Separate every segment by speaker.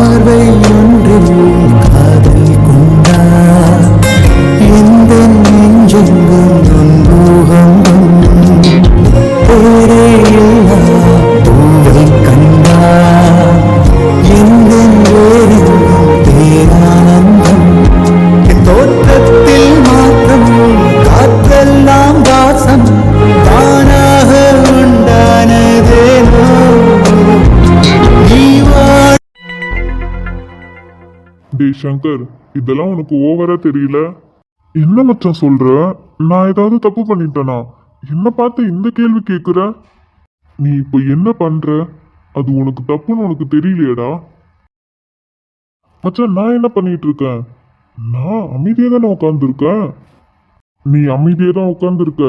Speaker 1: பார்வை ஒன்றில்லை
Speaker 2: டேய் சங்கர் இதெல்லாம் உனக்கு ஓவரா தெரியல? என்ன மச்சான் சொல்ற? நான் ஏதாவது தப்பு பண்ணிட்டேனா? என்ன பார்த்து இந்த கேள்வி கேட்குற நீ இப்போ என்ன பண்ற? அது உனக்கு தப்புன்னு உனக்கு தெரியலையேடா. மச்சான் நான் என்ன பண்ணிட்டு இருக்கேன் நான் அமைதியாக தானே உட்காந்துருக்கேன் நீ அமைதியாக தான் உட்காந்துருக்க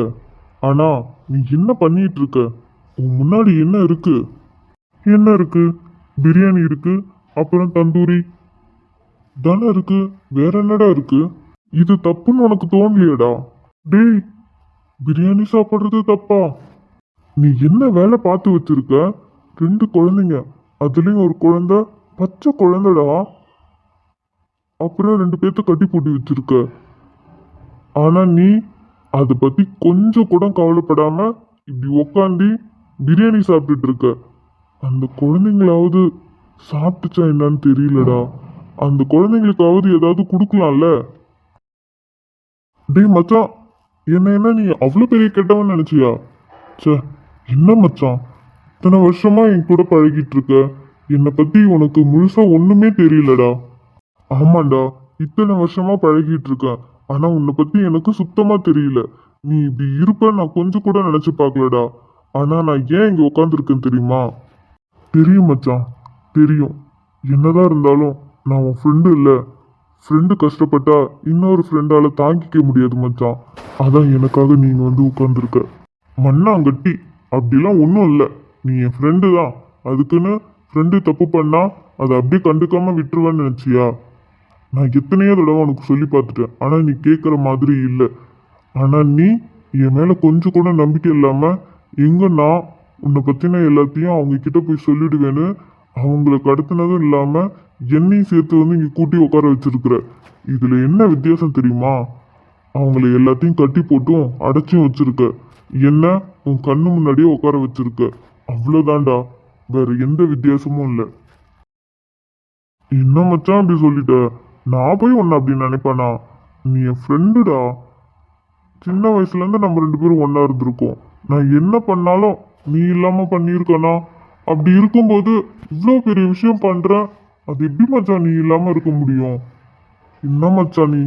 Speaker 2: ஆனா நீ என்ன பண்ணிட்டு இருக்க உன் முன்னாடி என்ன இருக்கு? என்ன இருக்கு? பிரியாணி இருக்கு அப்புறம் தந்தூரி தானே இருக்கு? வேற என்னடா இருக்கு? இது தப்புன்னு உனக்கு தோணலையடா. டேய் பிரியாணி சாப்பிட்றது தப்பா? நீ என்ன வேலை பார்த்து வச்சிருக்க? ரெண்டு குழந்தைங்க அதுலேயும் ஒரு குழந்தை பச்சை குழந்தைடா. அப்புறம் ரெண்டு பேர்த்த கட்டி போட்டு வச்சிருக்க. ஆனால் நீ அதை பற்றி கொஞ்சம் கூட கவலைப்படாமல் இப்படி உக்காந்து பிரியாணி சாப்பிட்டுட்டு இருக்க. அந்த குழந்தைங்களாவது சாப்பிட்டுச்சா என்னன்னு தெரியலடா. அந்த குழந்தைங்களுக்காவது ஏதாவது கொடுக்கலாம்ல? டேய் மச்சான் என்ன என்ன நீ அவ்வளோ பெரிய கெட்டவன் நினச்சியா? ச்சே என்ன மச்சான்? இத்தனை வருஷமா என் கூட பழகிட்டு இருக்க. என்னை பத்தி உனக்கு முழுசா ஒண்ணுமே தெரியலடா. ஆமாண்டா இத்தனை வருஷமா பழகிட்டு இருக்கேன் ஆனா உன்னை பத்தி எனக்கு சுத்தமா தெரியல. நீ இப்படி இருப்ப நான் கொஞ்சம் கூட நினைச்சு பார்க்கலடா. ஆனா நான் ஏன் இங்க உட்காந்துருக்கேன் தெரியுமா? தெரியும் மச்சான் தெரியும். என்னதான் இருந்தாலும் நான் உன் ஃப்ரெண்டு இல்லை. ஃப்ரெண்டு கஷ்டப்பட்டா இன்னொரு ஃப்ரெண்டால் தாங்கிக்க முடியாது மச்சான். அதான் எனக்காக நீங்கள் வந்து உட்காந்துருக்க மண்ணாங்கட்டி அப்படிலாம் ஒன்றும் இல்லை. நீ என் ஃப்ரெண்டு தான். அதுக்குன்னு ஃப்ரெண்டு தப்பு பண்ணால் அதை அப்படியே கண்டுக்காமல் விட்டுருவேன்னு நினச்சியா? நான் எத்தனையோ தடவை உனக்கு சொல்லி பார்த்துட்டேன். ஆனால் நீ கேட்குற மாதிரி இல்லை. ஆனால் நீ என் மேலே கொஞ்சம் கூட நம்பிக்கை இல்லாமல் எங்கே நான் உன்னை பற்றின எல்லாத்தையும் அவங்க கிட்ட போய் சொல்லிடுவேன்னு அவங்கள கடத்தினதும் இல்லாமல் என்னையும் சேர்த்து வந்து இங்கே கூட்டி உட்கார வச்சிருக்கிற. இதில் என்ன வித்தியாசம் தெரியுமா? அவங்கள எல்லாத்தையும் கட்டி போட்டும் அடைச்சும் வச்சிருக்க. என்ன? உன் கண்ணு முன்னாடியே உட்கார வச்சிருக்க. அவ்வளோதான்டா வேற எந்த வித்தியாசமும் இல்லை. என்ன மச்சான் அப்படி சொல்லிட்ட? நான் போய் உன்னை அப்படி நினைப்பேனா? நீ என் ஃப்ரெண்டுடா சின்ன வயசுலேருந்து நம்ம ரெண்டு பேரும் ஒன்றா இருந்திருக்கோம். நான் என்ன பண்ணாலும் நீ இல்லாமல் பண்ணியிருக்கேனா? அப்படி இருக்கும்போது இவ்வளோ பெரிய விஷயம் பண்ணுறேன் அது எப்படி மச்சான் நீ இல்லாமல் இருக்க முடியும்? என்ன மச்சான் நீ?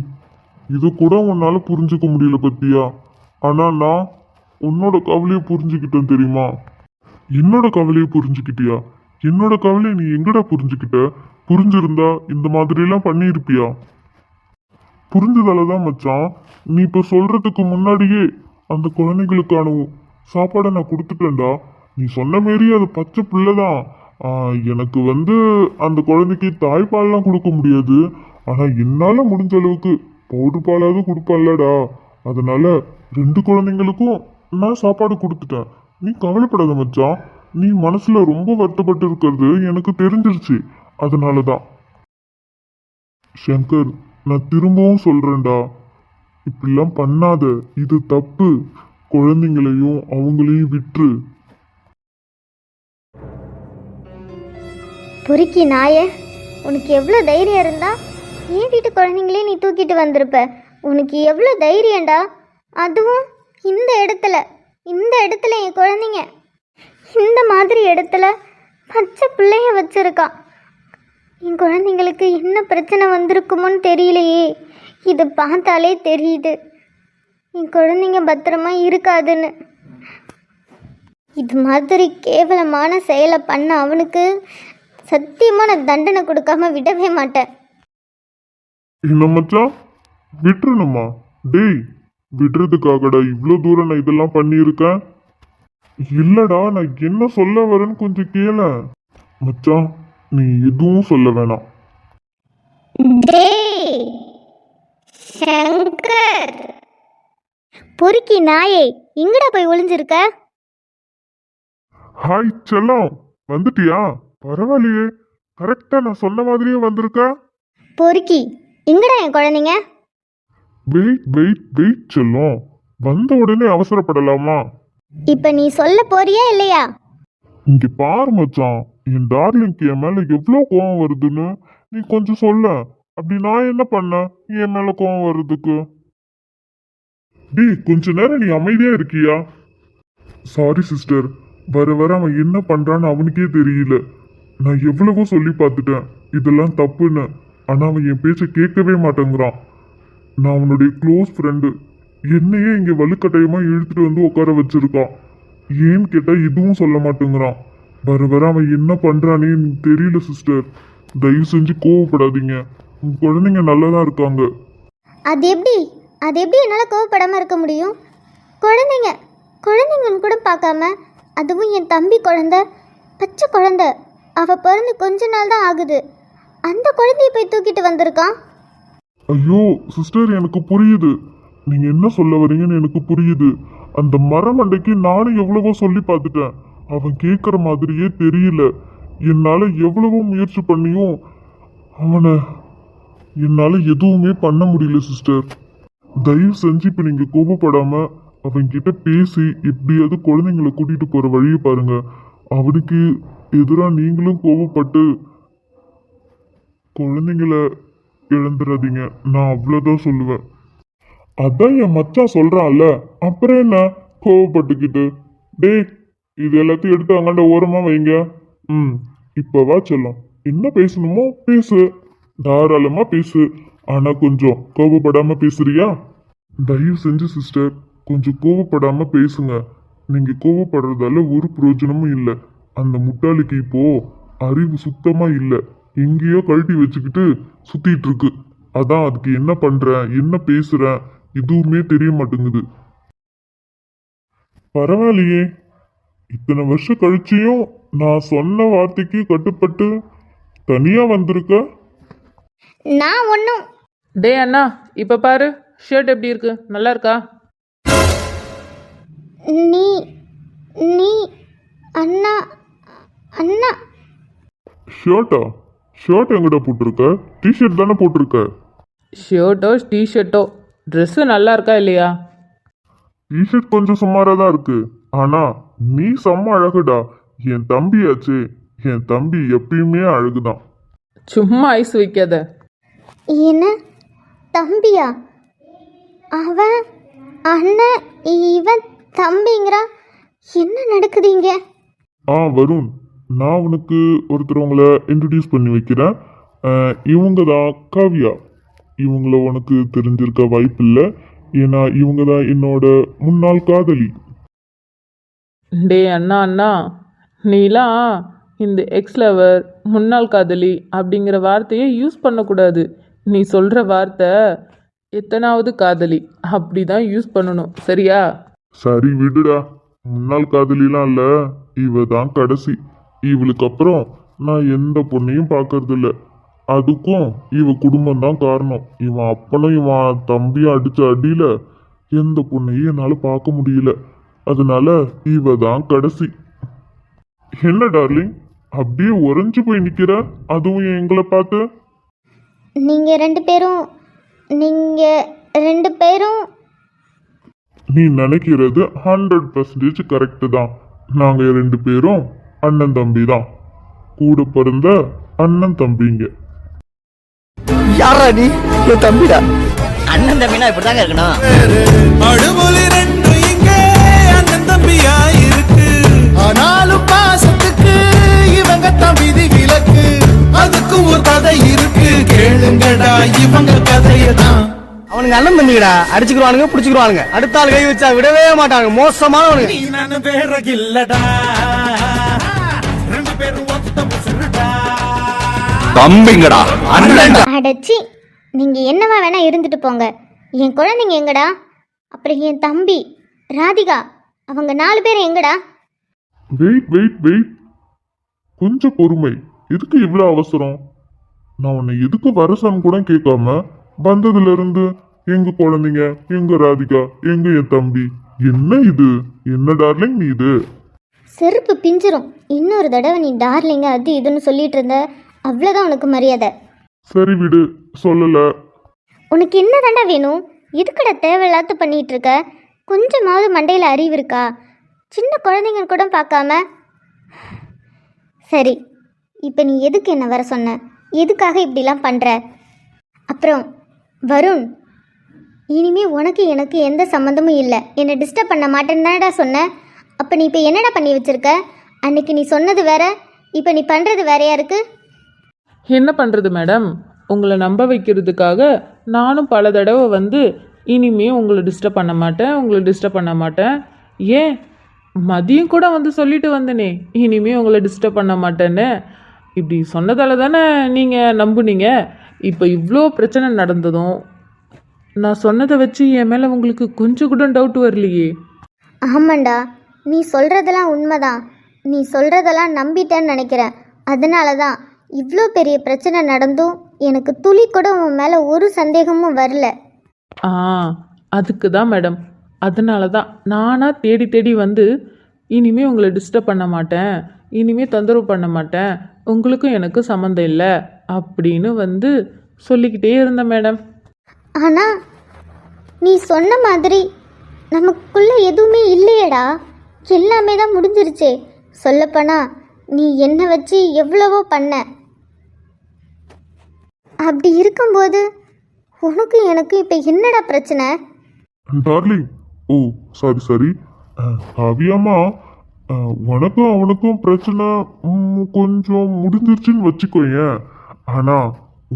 Speaker 2: இது கூட உன்னால புரிஞ்சுக்க முடியல பத்தியா? ஆனால் நான் உன்னோட கவலையை புரிஞ்சுக்கிட்டேன் தெரியுமா? என்னோட கவலையை புரிஞ்சுக்கிட்டியா? என்னோட கவலையை நீ எங்கடா புரிஞ்சுக்கிட்ட? புரிஞ்சிருந்தா இந்த மாதிரிலாம் பண்ணியிருப்பியா? புரிஞ்சதால தான் மச்சான் நீ இப்போ சொல்றதுக்கு முன்னாடியே அந்த குழந்தைங்களுக்கான சாப்பாடை நான் கொடுத்துட்டேன்டா. நீ சொன்ன மாரி அது பச்சை பிள்ளை தான் எனக்கு வந்து அந்த குழந்தைக்கு தாய்ப்பால்லாம் கொடுக்க முடியாது. ஆனால் என்னால் முடிஞ்ச அளவுக்கு பவுடர் பாலாவது கொடுப்பல்லடா அதனால ரெண்டு குழந்தைங்களுக்கும் நான் சாப்பாடு கொடுத்துட்டேன். நீ கவலைப்படாத மச்சான். நீ மனசில் ரொம்ப வருத்தப்பட்டு இருக்கிறது எனக்கு தெரிஞ்சிருச்சு. அதனால தான் சங்கர் நான் திரும்பவும் சொல்கிறேன்டா இப்படிலாம் பண்ணாத. இது தப்பு. குழந்தைங்களையும் அவங்களையும் விட்டுரு.
Speaker 3: பொறுக்கி நாயே உனக்கு எவ்வளோ தைரியம் இருந்தா ஏன் வீட்டு குழந்தைங்களே நீ தூக்கிட்டு வந்திருப்ப. உனக்கு எவ்வளோ தைரியம்டா. அதுவும் இந்த இடத்துல இந்த இடத்துல என் குழந்தைங்க இந்த மாதிரி இடத்துல பச்சை பிள்ளைய வச்சுருக்கான் என் குழந்தைங்களுக்கு என்ன பிரச்சனை வந்திருக்குமோன்னு தெரியலையே. இது பார்த்தாலே தெரியுது. என் குழந்தைங்க பத்திரமா இருக்காதுன்னு. இது மாதிரி கேவலமான செயலை பண்ண அவனுக்கு சத்தியமாக நான் தண்டனை கொடுக்காம விடவே மாட்டேன்.
Speaker 2: என்ன மச்சான் விட்டுறணுமா? டேய் விடுறதுக்காகடா இவ்வளோ தூரம் நான் இதெல்லாம் பண்ணியிருக்கேன்? இல்லடா நான் என்ன சொல்ல வரேன்னு கொஞ்சம் கேள. மச்சான் நீ எதுவும் சொல்ல வேணாம்.
Speaker 3: டேய் சங்கர் பொறுக்கி நாயே எங்கடா போய் ஒளிஞ்சிருக்க?
Speaker 2: ஹாய் செல்லம் வந்துட்டியா? பரவாயில்லையே. கரெக்டா நான் சொன்ன மாதிரியே வந்திருக்கா?
Speaker 3: பொறுக்கி எங்கடா என் குழந்தைங்க?
Speaker 2: வெயிட் வெயிட் வெயிட் செல்லும். வந்த உடனே அவசரப்படலாமா?
Speaker 3: இப்போ நீ சொல்ல போறியா இல்லையா?
Speaker 2: இங்க பாரு மச்சான். என் டார்லிங்க்கு என் மேல எவ்வளோ கோவம் வருதுன்னு நீ கொஞ்சம் சொல்ல. அப்படி நான் என்ன பண்ணேன் என் மேல கோவம் வர்றதுக்கு. டேய் கொஞ்ச நேரம் நீ அமைதியா இருக்கியா? சாரி சிஸ்டர் வர வர அவன் என்ன பண்றான்னு அவனுக்கே தெரியல. நான் எவ்வளவோ சொல்லி பார்த்துட்டேன். இதெல்லாம் தப்புன்னு. ஆனால் அவன் என் பேச்சை கேட்கவே மாட்டேங்கிறான். நான் அவனுடைய க்ளோஸ் ஃப்ரெண்டு என்னையே இங்கே வலுக்கட்டாயமாக இழுத்துட்டு வந்து உட்கார வச்சிருக்கான். ஏன்னு கேட்டால் இதுவும் சொல்ல மாட்டேங்கிறான். வர வர அவன் என்ன பண்ணுறானே எனக்கு தெரியல சிஸ்டர் தயவு செஞ்சு கோவப்படாதீங்க. உங்கள் குழந்தைங்க நல்லா தான் இருக்காங்க.
Speaker 3: அது எப்படி? அது எப்படி என்னால் கோவப்படாமல் இருக்க முடியும்? குழந்தைங்க குழந்தைங்கன்னு கூட பார்க்காம அதுவும் என் தம்பி குழந்த பச்சை குழந்தை. அவள் பிறந்து கொஞ்ச நாள் தான் ஆகுது. அந்த குழந்தைய போய் தூக்கிட்டு வந்திருக்கான்.
Speaker 2: ஐயோ சிஸ்டர் எனக்கு புரியுது. நீங்க என்ன சொல்ல வரீங்கன்னு எனக்கு புரியுது. அந்த மரமண்டைக்கு நானும் எவ்வளவோ சொல்லி பார்த்துட்டேன். அவன் கேட்குற மாதிரியே தெரியல. என்னால் எவ்வளவோ முயற்சி பண்ணியும் அவனை என்னால் எதுவுமே பண்ண முடியல சிஸ்டர் தயவு செஞ்சு இப்போ நீங்கள் கோபப்படாமல் அவன்கிட்ட பேசி எப்படியாவது குழந்தைங்களை கூட்டிகிட்டு போகிற வழியை பாருங்கள் அவனுக்கு எதிராக நீங்களும் கோபப்பட்டு குழந்தைங்கள இழந்துடாதீங்க நான் அவ்வளோதான் சொல்லுவேன். அதான் என் மச்சான் சொல்கிறான்ல அப்புறம் என்ன? கோவப்பட்டுக்கிட்டு டேய் இது எல்லாத்தையும் எடுத்து அங்காண்ட ஓரமாக வைங்க. ம் இப்போ வா என்ன பேசணுமோ பேசு. தாராளமாக பேசு. ஆனால் கொஞ்சம் கோபப்படாமல் பேசுறியா? தயவு செஞ்சு சிஸ்டர். கொஞ்சம் கோவப்படாமல் பேசுங்க. நீங்கள் கோவப்படுறதால ஒரு பிரயோஜனமும் இல்லை. அந்த முட்டாளுக்கு இப்போ அறிவு சுத்தமா இல்லை. எங்கேயோ கழட்டி வச்சுக்கிட்டு சுத்திட்டு இருக்கு. அதான் அதுக்கு என்ன பண்றேன் என்ன பேசுறேன் எதுவுமே தெரிய மாட்டேங்குது. பரவாயில்லையே. இத்தனை வருஷம் கழிச்சியும் நான் சொன்ன வார்த்தைக்கு கட்டுப்பட்டு தனியா வந்திருக்க?
Speaker 3: நான் ஒன்றும்
Speaker 4: டேய் அண்ணா இப்போ பாரு ஷர்ட் எப்படி இருக்கு? நல்லா இருக்கா?
Speaker 3: நீ நீ அண்ணா அண்ணா.
Speaker 2: ஷர்ட்டா? ஷர்ட் எங்கடா போட்டிருக்க? டிஷர்ட் தானே போட்டிருக்க?
Speaker 4: ஷர்ட்டோ டிஷர்ட்டோ ட்ரெஸ்ஸு நல்லா இருக்கா இல்லையா?
Speaker 2: டிஷர்ட் கொஞ்சம் சுமாராக தான் இருக்கு. ஆனா நீ செம்ம அழகுடா. என் தம்பியாச்சே. என் தம்பி எப்பயுமே அழகுதான்.
Speaker 4: சும்மா ஐஸ் வைக்காத.
Speaker 3: என்ன? தம்பியா? அவன் அண்ணன் இவன் தம்பிங்கிறா? என்ன நடக்குது இங்க?
Speaker 2: ஆ வருண். நான் உனக்கு ஒருத்தர் உங்களை இன்ட்ரடியூஸ் பண்ணி வைக்கிறேன். இவங்க தான் காவ்யா. இவங்கள உனக்கு தெரிஞ்சிருக்க வாய்ப்பில்லை. ஏன்னா இவங்க தான் என்னோட முன்னாள் காதலி.
Speaker 4: டேய் அண்ணா அண்ணா. நீலாம் இந்த எக்ஸ் லவர் முன்னாள் காதலி அப்படிங்கிற வார்த்தையை யூஸ் பண்ணக்கூடாது. நீ சொல்கிற வார்த்தை எத்தனாவது காதலி அப்படி தான் யூஸ் பண்ணணும். சரியா?
Speaker 2: சரி விடுடா. முன்னாள் காதலிலாம் இல்லை. இவ தான் கடைசி. இவளுக்கு அப்புறம் நான் எந்த பொண்ணையும் பார்க்கறது இல்ல அதுக்கும் இவ குடும்பம் தான் காரணம். இவன் அப்பனும் இவன் தம்பியும் அடிச்ச அடியில எந்த பொண்ணையும் என்னால பார்க்க முடியல. அதனால இவ தான் கடைசி. என்ன டார்லிங்? அப்படியே உறைஞ்சு போய் நிக்கிற? அதுவும் எங்களை பார்த்து?
Speaker 3: நீங்க ரெண்டு பேரும் நீங்க ரெண்டு பேரும்.
Speaker 2: நீ நினைக்கிறது ஹண்ட்ரட் பர்சன்டேஜ் கரெக்டு தான். நாங்க ரெண்டு பேரும் அண்ணன் தம்பி தான் கூட பிறந்த அண்ணன் தம்பிங்க.
Speaker 1: யாரா நீ? என் தம்பிடா.
Speaker 5: அண்ணன் தம்பினா இப்படிதாங்க இருக்கணும்.
Speaker 1: அடுமொழி ரெண்டு இங்கே அண்ணன் தம்பியா இருக்கு ஆனாலும் பாசத்துக்கு இவங்க தான் விதி விலக்கு. அதுக்கும் ஒரு கதை இருக்கு. கேளுங்கடா இவங்க கதையை தான்
Speaker 6: அவனுங்க அண்ணன் தம்பிங்கடா. அடிச்சுக்கிடுவானுங்க பிடிச்சிக்கிடுவானுங்க அடுத்த ஆள் கை வச்சா விடவே மாட்டாங்க மோசமானவனுங்க.
Speaker 1: நீ நான் வேற இல்லடா.
Speaker 7: தம்பிங்கடா. அண்ணன்
Speaker 3: அடச்சி நீங்க என்னவா வேணா இருந்துட்டு போங்க. என் குழந்தைங்க எங்கடா? அப்புறம் என் தம்பி ராதிகா அவங்க நாலு பேர் எங்கடா?
Speaker 2: வெயிட் வெயிட் வெயிட் கொஞ்சம் பொறுமை. எதுக்கு இவ்வளோ அவசரம்? நான் உன்னை எதுக்கு வரசன்னு கூட கேட்காம வந்ததுல இருந்து எங்க குழந்தைங்க எங்க ராதிகா எங்க என் தம்பி? என்ன இது? என்ன டார்லிங் நீ இது?
Speaker 3: செருப்பு பிஞ்சிரும். இன்னொரு தடவை நீ டார்லிங்க அது இதுன்னு சொல்லிட்டு இருந்த அவ்வளோதான் உனக்கு மரியாதை.
Speaker 2: சரி விடு சொல்லல.
Speaker 3: உனக்கு என்ன தாண்டா வேணும்? எதுக்குடா தேவையில்லாத பண்ணிட்டு இருக்க? கொஞ்சமாவது மண்டையில் அறிவு இருக்கா? சின்ன குழந்தைங்க கூட பார்க்காம. சரி இப்போ நீ எதுக்கு என்ன வர சொன்ன? எதுக்காக இப்படிலாம் பண்ணுற அப்புறம் வருண் இனிமே உனக்கு எனக்கு எந்த சம்மந்தமும் இல்லை. என்னை டிஸ்டர்ப் பண்ண மாட்டேன்னு தானடா சொன்னேன் அப்போ நீ இப்போ என்னடா பண்ணி வச்சிருக்க? அன்னைக்கு நீ சொன்னது வேற இப்போ நீ பண்ணுறது வேறையா இருக்கு?
Speaker 4: என்ன பண்ணுறது மேடம்? உங்களை நம்ப வைக்கிறதுக்காக நானும் பல தடவை வந்து இனிமே உங்களை டிஸ்டர்ப் பண்ண மாட்டேன் உங்களை டிஸ்டர்ப் பண்ண மாட்டேன். ஏன்? மதியம் கூட வந்து சொல்லிட்டு வந்தனே இனிமே உங்களை டிஸ்டர்ப் பண்ண மாட்டேன்னு. இப்படி சொன்னதால தானே நீங்கள் நம்புனீங்க? இப்போ இவ்வளோ பிரச்சனை நடந்ததும் நான் சொன்னதை வச்சு என் மேலே உங்களுக்கு கொஞ்சம் கூட டவுட் வரலையே.
Speaker 3: ஆமாண்டா. நீ சொல்கிறதெல்லாம் உண்மைதான். நீ சொல்கிறதெல்லாம் நம்பிட்டேன்னு நினைக்கிறேன் அதனால தான் இவ்வளோ பெரிய பிரச்சனை நடந்தும் எனக்கு துளி கூட உன் மேலே ஒரு சந்தேகமும் வரல.
Speaker 4: ஆ அதுக்கு தான் மேடம் அதனால தான் நானாக தேடி தேடி வந்து இனிமே உங்களை டிஸ்டர்ப் பண்ண மாட்டேன். இனிமே தொந்தரவு பண்ண மாட்டேன். உங்களுக்கும் எனக்கும் சம்மந்தம் இல்லை அப்படின்னு வந்து சொல்லிக்கிட்டே இருந்தேன் மேடம்
Speaker 3: ஆனால் நீ சொன்ன மாதிரி நமக்குள்ள எதுவுமே இல்லையேடா. எல்லாமே தான் முடிஞ்சிருச்சே. சொல்லப்போனா நீ என்னை வச்சு எவ்வளவோ பண்ண. அப்படி இருக்கும்போது உனக்கு எனக்கு இப்போ என்னடா பிரச்சனை?
Speaker 2: டார்லிங் ஓ சாரி சாரி காவியாமா உனக்கும் அவனுக்கும் பிரச்சனை கொஞ்சம் முடிஞ்சிருச்சுன்னு வச்சுக்கோயேன். ஆனால்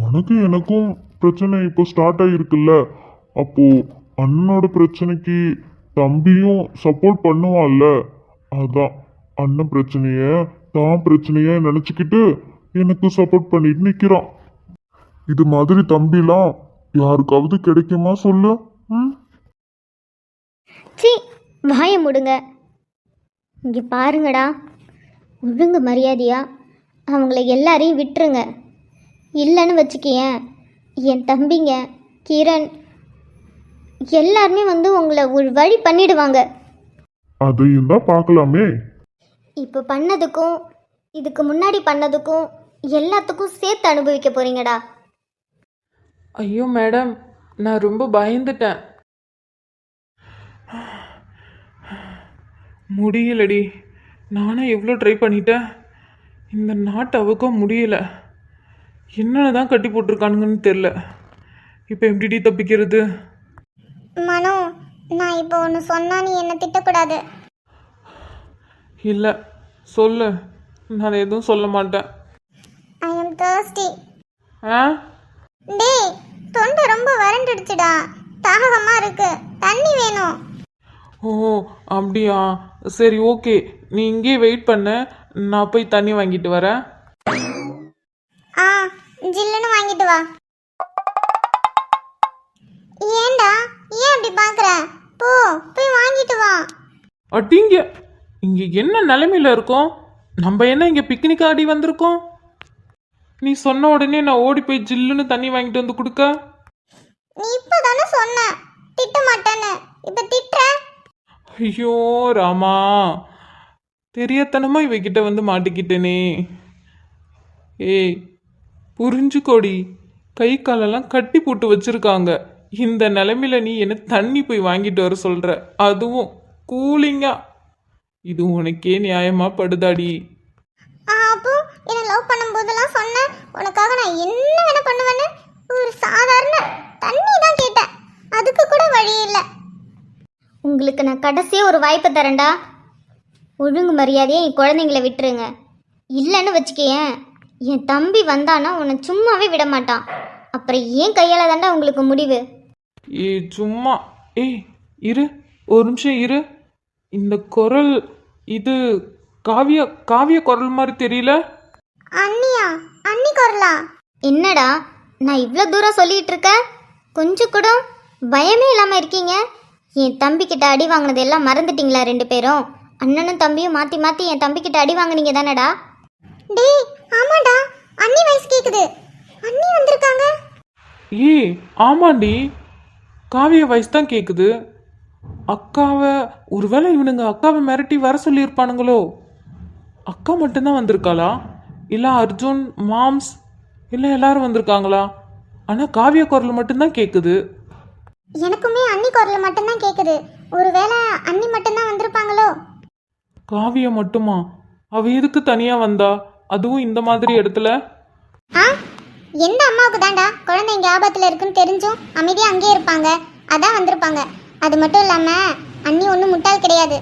Speaker 2: உனக்கும் எனக்கும் பிரச்சனை இப்போ ஸ்டார்ட் ஆகிருக்குல்ல அப்போது அண்ணனோட பிரச்சனைக்கு தம்பியும் சப்போர்ட் பண்ணுவான்ல. அதான் அண்ணன் பிரச்சனைய தான் பிரச்சனைய நினச்சிக்கிட்டு எனக்கு சப்போர்ட் பண்ணிட்டு நிற்கிறான் இது மாதிரி தம்பிலாம் யாருக்காவது கிடைக்குமா சொல்லு? ம்?
Speaker 3: சி வாய முடுங்க. இங்கே பாருங்கடா. ஒழுங்கு மரியாதையா? அவங்கள எல்லாரையும் விட்டுருங்க. இல்லைன்னு வச்சுக்கேன் என் தம்பிங்க கிரண் எல்லாருமே வந்து உங்களை ஒரு வழி பண்ணிடுவாங்க.
Speaker 2: அதையும் தான் பார்க்கலாமே.
Speaker 3: இப்போ பண்ணதுக்கும் இதுக்கு முன்னாடி பண்ணதுக்கும் எல்லாத்துக்கும் சேர்த்து அனுபவிக்க போறீங்கடா.
Speaker 4: ஐயோ மேடம் நான் ரொம்ப பயந்துட்டேன். முடியலடி. நானும் எவ்வளோ ட்ரை பண்ணிட்டேன். இந்த நாட்டை அவுக்க முடியல. என்னென்ன தான் கட்டி போட்டிருக்கானுங்கன்னு தெரில இப்போ எப்படிடி தப்பிக்கிறது.
Speaker 3: மனோ நான் இப்போ ஒன்று சொன்னா நீ என்ன திட்டக்கூடாது.
Speaker 4: இல்லை சொல்லு. நான் எதுவும் சொல்ல மாட்டேன்.
Speaker 3: ஐ எம் தேர்ஸ்டி
Speaker 4: ஆ?
Speaker 3: டேய் தொண்டை ரொம்ப வறண்டுடுச்சுடா. தாகமா இருக்கு. தண்ணி வேணும்.
Speaker 4: ஓ அப்படியா? சரி ஓகே. நீ இங்கேயே வெயிட் பண்ண. நான் போய் தண்ணி வாங்கிட்டு வரேன்.
Speaker 3: ஆ ஜில்லுன்னு வாங்கிட்டு வா. ஏன்டா? ஏன் அப்படி பார்க்குற? போ போய் வாங்கிட்டு வா.
Speaker 4: அட்டிங்க இங்கே என்ன நிலைமையில இருக்கோம்? நம்ம என்ன இங்கே பிக்னிக் ஆடி வந்திருக்கோம்? நீ சொன்ன உடனே நான் ஓடி போய் ஜில்லுன்னு தண்ணி வாங்கிட்டு வந்து கொடுக்க.
Speaker 3: நீ இப்போ தானே சொன்ன. திட்ட மாட்டேன்னு இப்போ திட்டுற?
Speaker 4: ஐயோ ராமா. தெரியாதனமா இவகிட்ட வந்து மாட்டிக்கிட்டேனே. ஏய் புரிஞ்சுக்கோடி. கை காலெல்லாம் கட்டி போட்டு வச்சிருக்காங்க. இந்த நிலைமையில நீ என்ன தண்ணி போய் வாங்கிட்டு வர சொல்ற? அதுவும் கூலிங்கா இது உனக்கே நியாயமா படுதாடி.
Speaker 3: அப்போ என்ன லவ் பண்ணும்போதெல்லாம் சொன்னேன் உனக்காக நான் என்ன வேணா பண்ணுவேன்னு ஒரு சாதாரண தண்ணி தான் கேட்டேன். அதுக்கு கூட வழி இல்லை. உங்களுக்கு நான் கடைசியாக ஒரு வாய்ப்பு தரேன்டா. ஒழுங்கு மரியாதையை என் குழந்தைங்கள விட்டுருங்க. இல்லைன்னு வச்சுக்கேன் என் தம்பி வந்தானா உன்னை சும்மாவே விட மாட்டான். அப்புறம் ஏன் கையால் தாண்டா உங்களுக்கு முடிவு?
Speaker 4: ஏய் சும்மா ஏய் இரு ஒரு நிமிஷம் இரு. இந்த குரல் இது காவிய காவிய குரல் மாதிரி தெரியல.
Speaker 3: அண்ணியா அண்ணி குரலா? என்னடா நான் இவ்வளோ தூரம் சொல்லிட்டு இருக்க? கொஞ்சம் கூட பயமே இல்லாமல் இருக்கீங்க. என் தம்பிக்கிட்ட அடி வாங்கினது எல்லாம் மறந்துட்டீங்களா ரெண்டு பேரும்? அண்ணனும் தம்பியும் மாற்றி மாற்றி என் தம்பிக்கிட்ட அடி வாங்குனீங்க தானடா? டேய் ஆமாடா அண்ணி வயசு கேக்குது. அண்ணி வந்திருக்காங்க.
Speaker 4: ஏய் ஆமாண்டி. காவிய வயசு தான் கேட்குது அக்காவை ஒருவேளை இவனுங்க அக்காவை மிரட்டி வர சொல்லியிருப்பானுங்களோ? அக்கா மட்டும்தான் வந்திருக்காளா? இல்லை அர்ஜுன் மாம்ஸ் இல்லை எல்லாரும் வந்திருக்காங்களா? ஆனால் காவிய குரல் மட்டும்தான் கேட்குது
Speaker 8: எனக்குமே அண்ணி குரல் மட்டும்தான் கேட்குது ஒருவேளை அண்ணி மட்டும்தான் வந்திருப்பாங்களோ?
Speaker 4: காவிய மட்டுமா? அவ எதுக்கு தனியாக வந்தா? அதுவும் இந்த மாதிரி இடத்துல?
Speaker 8: ஆ? எந்த அம்மாவுக்கு தாண்டா குழந்தை இங்கே ஆபத்தில் இருக்குன்னு தெரிஞ்சும் அமைதியாக அங்கேயே இருப்பாங்க? அதான் வந்திருப்பாங்க. அது மட்டும் இல்லாமல் அண்ணி ஒன்றும் முட்டாள் கிடையாது.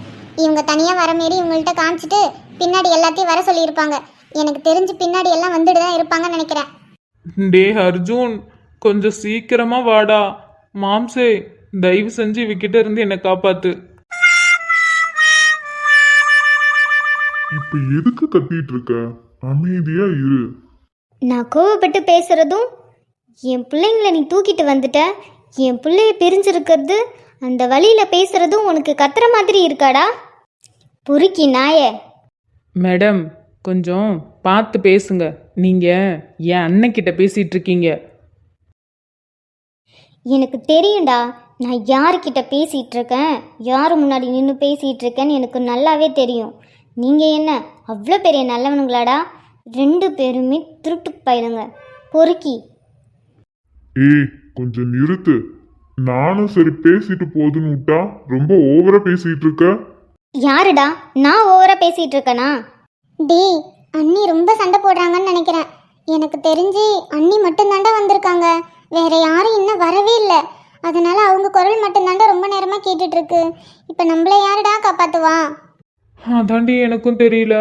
Speaker 8: இவங்க தனியாக வர மாரி இவங்கள்ட்ட காமிச்சிட்டு பின்னாடி எல்லாத்தையும் வர சொல்லியிருப்பாங்க. எனக்கு தெரிஞ்சு பின்னாடி எல்லாம் வந்துட்டு தான் இருப்பாங்கன்னு நினைக்கிறேன்.
Speaker 4: டே அர்ஜுன் கொஞ்சம் சீக்கிரமா வாடா. மாம்சே தயவு செஞ்சு இவகிட்ட இருந்து என்னை காப்பாத்து.
Speaker 9: இப்ப எதுக்கு கத்திட்டு இருக்க? அமைதியா இரு.
Speaker 8: நான் கோவப்பட்டு பேசுகிறதும் என் பிள்ளைங்கள நீ தூக்கிட்டு வந்துட்ட என் பிள்ளைய பிரிஞ்சிருக்கிறது அந்த வழியில் பேசுகிறதும் உனக்கு கத்துற மாதிரி இருக்காடா? பொறுக்கி நாயே.
Speaker 4: மேடம் கொஞ்சம் பார்த்து பேசுங்க. நீங்க என் அண்ணன்கிட்ட பேசிட்டு இருக்கீங்க
Speaker 8: எனக்கு தெரியும்டா நான் யார்கிட்ட பேசிகிட்டு இருக்கேன் யார் முன்னாடி நின்று பேசிகிட்டு இருக்கேன்னு எனக்கு நல்லாவே தெரியும். நீங்கள் என்ன அவ்வளோ பெரிய நல்லவனுங்களாடா? ரெண்டு பேருமே திருட்டு பயிலுங்க. பொறுக்கி.
Speaker 9: ஏய் கொஞ்சம் நிறுத்து. நானும் சரி பேசிட்டு போதுன்னு விட்டா ரொம்ப ஓவரா பேசிட்டு இருக்க
Speaker 8: யாருடா? நான் ஓவரா பேசிட்டு இருக்கேனா டேய் அண்ணி ரொம்ப சண்டை போடுறாங்கன்னு நினைக்கிறேன். எனக்கு தெரிஞ்சு அண்ணி மட்டும்தாண்டா வந்திருக்காங்க. வேற யாரும் இன்னும் வரவே இல்லை. அதனால அவங்க குரல் மட்டும்தாண்டா ரொம்ப நேரமா கேட்டுட்டு இருக்கு இப்போ நம்மள யாருடா காப்பாத்துவா?
Speaker 4: அதாண்டி எனக்கும் தெரியல.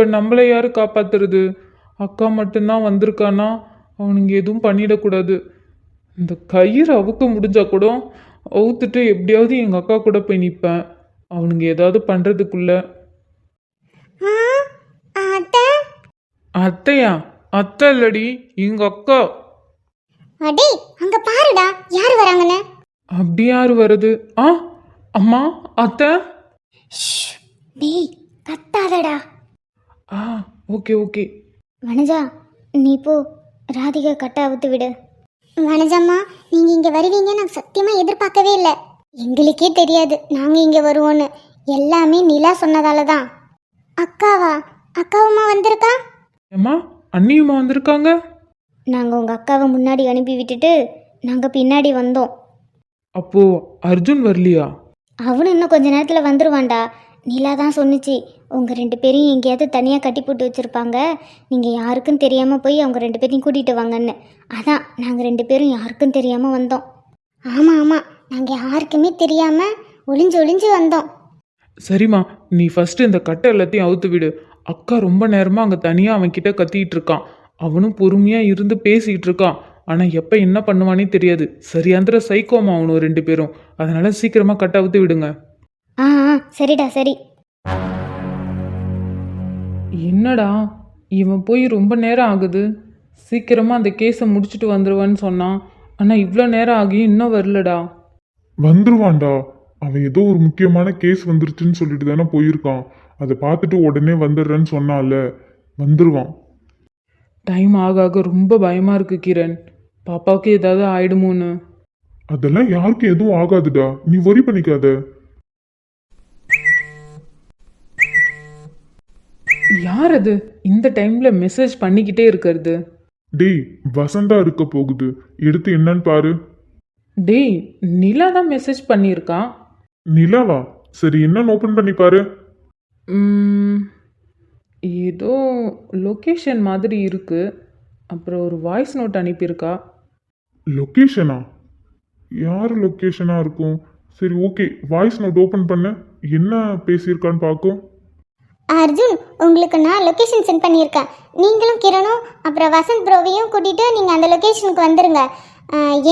Speaker 4: இப்போ நம்மளை யாரு காப்பாத்துறது? அக்கா மட்டும்தான் வந்திருக்கானா? அவனுங்க எதுவும் பண்ணிடக்கூடாது. இந்த கயிறு அவுக்க முடிஞ்சா கூட அவுத்துட்டு எப்படியாவது எங்கள் அக்கா கூட போய் நிற்பேன் அவனுங்க ஏதாவது பண்ணுறதுக்குள்ள
Speaker 8: அத்தை?
Speaker 4: அத்தையா? அத்தை இல்லடி எங்கள் அக்கா.
Speaker 8: அடே அங்க பாருடா யார் வராங்கன்னு?
Speaker 4: அப்படி யார் வருது ஆ? அம்மா அத்தை?
Speaker 8: டேய் கத்தாதடா.
Speaker 4: ஆ ஓகே ஓகே.
Speaker 8: வனஜா நீ போ. ராதிகா கட்ட அவுத்து விடு. வனஜாம்மா நீங்க இங்க வருவீங்க நான் சத்தியமா எதிர்பார்க்கவே இல்லை. எங்களுக்கே தெரியாது நாங்க இங்க வருவோன்னு. எல்லாமே நிலா சொன்னதால தான் அக்காவா? அக்காவுமா வந்திருக்கா?
Speaker 4: அம்மா அண்ணியுமா வந்திருக்காங்க?
Speaker 8: நாங்க உங்க அக்காவை முன்னாடி அனுப்பி விட்டுட்டு நாங்க பின்னாடி வந்தோம்.
Speaker 4: அப்போ அர்ஜுன் வரலையா?
Speaker 8: அவனும் இன்னும் கொஞ்ச நேரத்தில் வந்துருவான்டா. நிலா தான் சொன்னுச்சு உங்கள் ரெண்டு பேரையும் எங்கேயாவது தனியாக கட்டி போட்டு வச்சுருப்பாங்க. நீங்கள் யாருக்கும் தெரியாமல் போய் அவங்க ரெண்டு பேரையும் கூட்டிகிட்டு வாங்கன்னு. அதான் நாங்கள் ரெண்டு பேரும் யாருக்கும் தெரியாமல் வந்தோம். ஆமாம் ஆமாம் நாங்கள் யாருக்குமே தெரியாமல் ஒளிஞ்சு ஒளிஞ்சு வந்தோம்.
Speaker 4: சரிம்மா நீ ஃபஸ்ட்டு இந்த கட்டை எல்லாத்தையும் அவுத்து விடு. அக்கா ரொம்ப நேரமாக அங்கே தனியாக அவன் கிட்ட கத்திட்டு இருக்கான். அவனும் பொறுமையாக இருந்து பேசிக்கிட்டு இருக்கான். ஆனால் எப்போ என்ன பண்ணுவானே தெரியாது. சரியாந்திர சைக்கோமா அவனும் ரெண்டு பேரும். அதனால சீக்கிரமாக கட்டை அவுத்து விடுங்க.
Speaker 8: சரிடா சரி.
Speaker 4: என்னடா? இவன் போய் ரொம்ப நேரம் ஆகுது. சீக்கிரமா அந்த கேஸை முடிச்சுட்டு வந்துருவான்னு சொன்னான். ஆனா இவ்வளோ நேரம் ஆகியும் இன்னும் வரலடா.
Speaker 9: வந்துருவான்டா. அவன் ஏதோ ஒரு முக்கியமான கேஸ் வந்துருச்சுன்னு சொல்லிட்டு தானே போயிருக்கான். அதை பார்த்துட்டு உடனே வந்துடுறேன்னு சொன்னால வந்துருவான்.
Speaker 4: டைம் ஆக ஆக ரொம்ப பயமா இருக்கு கிரண். பாப்பாவுக்கு ஏதாவது ஆயிடுமோன்னு.
Speaker 9: அதெல்லாம் யாருக்கும் எதுவும் ஆகாதுடா. நீ worry பண்ணிக்காத.
Speaker 4: யார் அது இந்த டைம்ல மெசேஜ் பண்ணிக்கிட்டே இருக்கிறது.
Speaker 9: டேய் வசந்தா இருக்க போகுது. எடுத்து என்னன்னு பாரு.
Speaker 4: டேய் நிலா தான் மெசேஜ் பண்ணியிருக்கான்
Speaker 9: நிலாவா? சரி என்னன்னு ஓபன் பண்ணி பாரு.
Speaker 4: ம், ஏதோ லொக்கேஷன் மாதிரி இருக்கு. அப்புறம் ஒரு வாய்ஸ் நோட் அனுப்பியிருக்கா?
Speaker 9: லொக்கேஷனா யார் லொக்கேஷனா இருக்கும்? சரி ஓகே வாய்ஸ் நோட் ஓபன் பண்ண. என்ன பேசியிருக்கான்னு பார்க்கும்
Speaker 8: அர்ஜுன் உங்களுக்கு நான் லொக்கேஷன் சென்ட் பண்ணியிருக்கேன். நீங்களும் கிரணும் அப்புறம் வசந்த் ப்ரோவையும் கூட்டிகிட்டு நீங்கள் அந்த லொக்கேஷனுக்கு வந்துடுங்க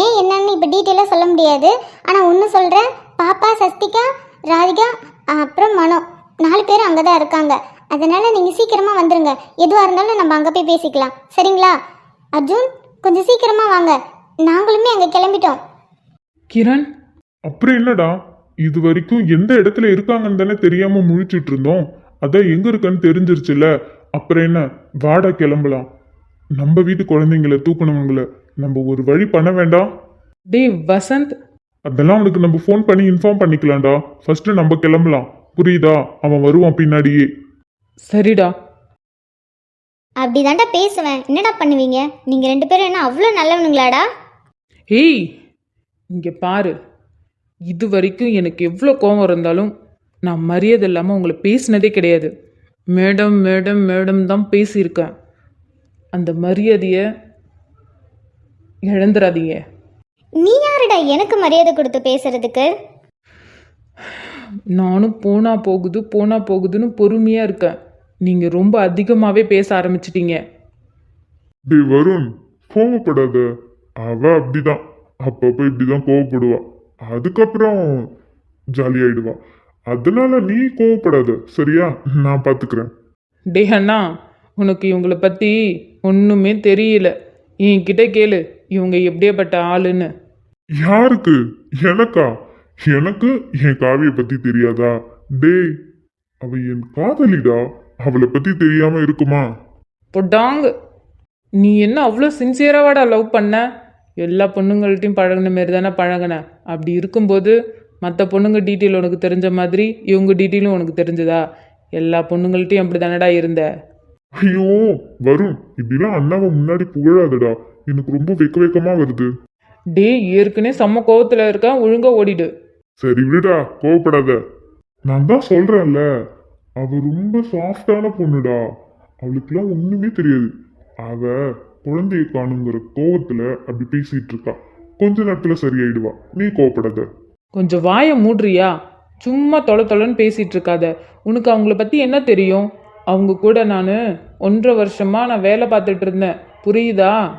Speaker 8: ஏன் என்னன்னு இப்போ டீட்டெயிலாக சொல்ல முடியாது. ஆனால் ஒன்று சொல்கிறேன் பாப்பா சஸ்திகா ராதிகா அப்புறம் மனோ. நாலு பேர் அங்கே தான் இருக்காங்க. அதனால் நீங்கள் சீக்கிரமாக வந்துடுங்க எதுவாக இருந்தாலும் நம்ம அங்கே போய் பேசிக்கலாம். சரிங்களா? அர்ஜுன் கொஞ்சம் சீக்கிரமாக வாங்க. நாங்களுமே அங்கே கிளம்பிட்டோம்.
Speaker 4: கிரண்?
Speaker 9: அப்புறம் என்னடா? இது வரைக்கும் எந்த இடத்துல இருக்காங்கன்னு தானே தெரியாம முழிச்சிட்டு இருந்தோம். அதான் எங்க இருக்கன்னு தெரிஞ்சிருச்சுல அப்புறம் என்ன? வாடா கிளம்பலாம். நம்ம வீட்டு குழந்தைங்கள தூக்கணவங்கள நம்ம ஒரு வழி பண்ண வேண்டாம்.
Speaker 4: டேய் வசந்த்.
Speaker 9: அதெல்லாம் அவனுக்கு நம்ம ஃபோன் பண்ணி இன்ஃபார்ம் பண்ணிக்கலாம்டா. ஃபர்ஸ்ட் நம்ம கிளம்பலாம். புரியுதா? அவன் வருவான் பின்னாடியே.
Speaker 4: சரிடா.
Speaker 3: அப்படி தாண்டா பேசுவேன். என்னடா பண்ணுவீங்க? நீங்கள் ரெண்டு பேரும் என்ன அவ்வளோ நல்லவனுங்களாடா?
Speaker 4: ஏய் இங்கே பாரு. இது வரைக்கும் எனக்கு எவ்வளோ கோவம் இருந்தாலும் நான் மரியாதை இல்லாமல் உங்களை பேசினதே கிடையாது. மேடம் மேடம் மேடம் தான் பேசியிருக்கேன். அந்த மரியாதையை இழந்துடாதீங்க
Speaker 3: நீ யாருடா எனக்கு மரியாதை கொடுத்து பேசுறதுக்கு?
Speaker 4: நானும் போனா போகுது போனா போகுதுன்னு பொறுமையாக இருக்கேன். நீங்கள் ரொம்ப அதிகமாகவே பேச ஆரம்பிச்சிட்டீங்க.
Speaker 2: டேய் வருண் கோவப்படாத. அவ அப்படிதான். அப்பப்போ இப்படிதான் கோவப்படுவா. அதுக்கப்புறம் ஜாலியாயிடுவா. அதனால நீ கோவப்படாத. சரியா? நான் பாத்துக்கிறேன்.
Speaker 4: டே அண்ணா உனக்கு இவங்கள பற்றி ஒன்றுமே தெரியல. என்கிட்ட கேளு இவங்க எப்படியாப்பட்ட ஆளுன்னு.
Speaker 2: யாருக்கு? எனக்கா? எனக்கு என் காவியை பத்தி தெரியாதா? டேய் அவ என் காதலிடா? அவளை பத்தி தெரியாம இருக்குமா?
Speaker 4: பொட்டாங்கு நீ என்ன அவ்வளோ சின்சியராவாடா லவ் பண்ண? எல்லா பொண்ணுங்கள்ட்டையும் பழகுன மாரி தானே பழகின. அப்படி இருக்கும்போது மற்ற பொண்ணுங்க டீட்டெயில் உனக்கு தெரிஞ்ச மாதிரி இவங்க டீட்டெயிலும் உனக்கு தெரிஞ்சதா? எல்லா பொண்ணுங்கள்ட்டையும் அப்படி தானடா இருந்த?
Speaker 2: ஐயோ வருண் இப்படிலாம் அண்ணாவை முன்னாடி புகழாதடா. எனக்கு ரொம்ப வெக்க வெக்கமா வருது.
Speaker 4: டே ஏற்கனவே செம்ம கோவத்தில் இருக்கேன் ஒழுங்காக ஓடிடு.
Speaker 2: சரி விடுடா கோவப்படாத. நான் தான் சொல்றேன்ல அவ ரொம்ப சாஃப்டான பொண்ணுடா. அவளுக்குலாம் ஒண்ணுமே தெரியாது. அவ குழந்தைய காணுங்கிற கோவத்துல அப்படி பேசிட்டு இருக்கா. கொஞ்ச நேரத்துல சரியாயிடுவா. நீ கோவப்படாத.
Speaker 4: கொஞ்சம் வாயை மூடுறியா? சும்மா தொலை தொலைன்னு பேசிகிட்டு இருக்காத. உனக்கு அவங்கள பற்றி என்ன தெரியும்? அவங்க கூட நான் ஒன்றரை வருஷமாக நான் வேலை பார்த்துட்டு இருந்தேன். புரியுதா?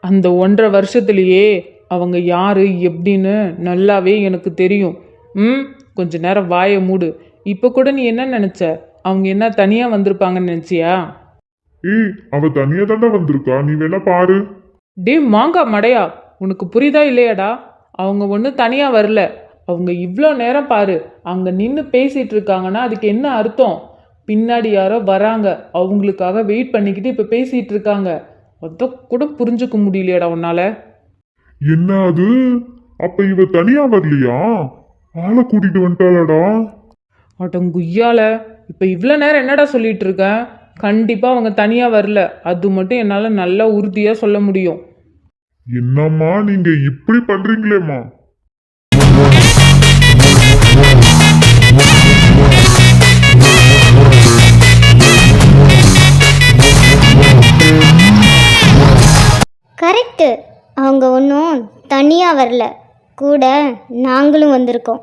Speaker 4: அந்த ஒன்றரை வருஷத்துலேயே அவங்க யார் எப்படின்னு நல்லாவே எனக்கு தெரியும். ம் கொஞ்ச நேரம் வாயை மூடு. இப்போ கூட நீ என்ன நினச்ச? அவங்க என்ன தனியாக வந்திருப்பாங்கன்னு நினச்சியா?
Speaker 2: ஏய் அவ தனியா தாண்டா வந்திருக்கா. நீ வேணா பாரு.
Speaker 4: டே மாங்கா மடையா. உனக்கு புரியுதா இல்லையாடா? அவங்க ஒன்றும் தனியாக வரல. அவங்க இவ்வளோ நேரம் பாரு அங்கே நின்று பேசிகிட்டு இருக்காங்கன்னா அதுக்கு என்ன அர்த்தம்? பின்னாடி யாரோ வராங்க அவங்களுக்காக வெயிட் பண்ணிக்கிட்டு இப்போ பேசிகிட்டு இருக்காங்க. அதை கூட புரிஞ்சுக்க முடியலையாடா உன்னால்.
Speaker 2: என்ன அது? அப்ப இவ தனியா வரலையா? ஆளை கூட்டிட்டு வந்துட்டாளடா.
Speaker 4: அடங்குய்யால இப்போ இவ்வளோ நேரம் என்னடா சொல்லிட்டு இருக்கேன் கண்டிப்பாக அவங்க தனியாக வரல. அது மட்டும் என்னால் நல்லா உறுதியாக சொல்ல முடியும்.
Speaker 2: என்னம்மா நீங்க இப்படி பண்றீங்களேம்மா?
Speaker 3: கரெக்டு அவங்க ஒன்றும் தனியாக வரல. கூட நாங்களும் வந்திருக்கோம்.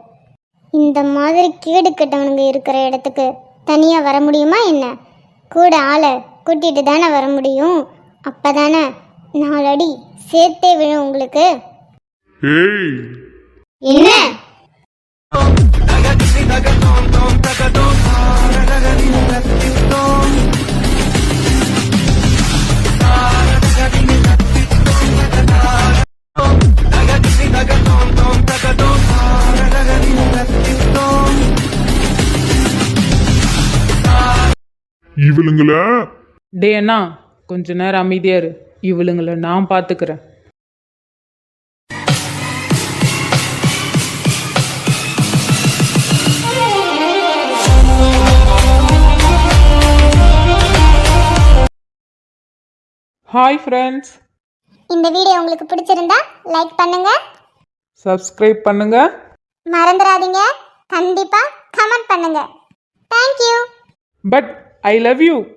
Speaker 3: இந்த மாதிரி கேடு கெட்டவனுங்க இருக்கிற இடத்துக்கு தனியாக வர முடியுமா என்ன? கூட ஆளை கூட்டிகிட்டு தானே வர முடியும். அப்போ தானே நாலடி சேர்த்தே விழும் உங்களுக்கு.
Speaker 2: ஏய்!
Speaker 3: என்ன?
Speaker 2: இவளுங்கள?
Speaker 4: டே அண்ணா கொஞ்ச நேரம் அமைதியா இரு. இவளுங்களை நான் பார்த்துக்கிறேன் ஹாய் ஃப்ரெண்ட்ஸ்
Speaker 3: இந்த வீடியோ உங்களுக்கு பிடிச்சிருந்தா லைக் பண்ணுங்க.
Speaker 4: சப்ஸ்கிரைப் பண்ணுங்க.
Speaker 3: மறந்துடாதீங்க. கண்டிப்பாக கமெண்ட் பண்ணுங்க. Thank you
Speaker 4: but I love you.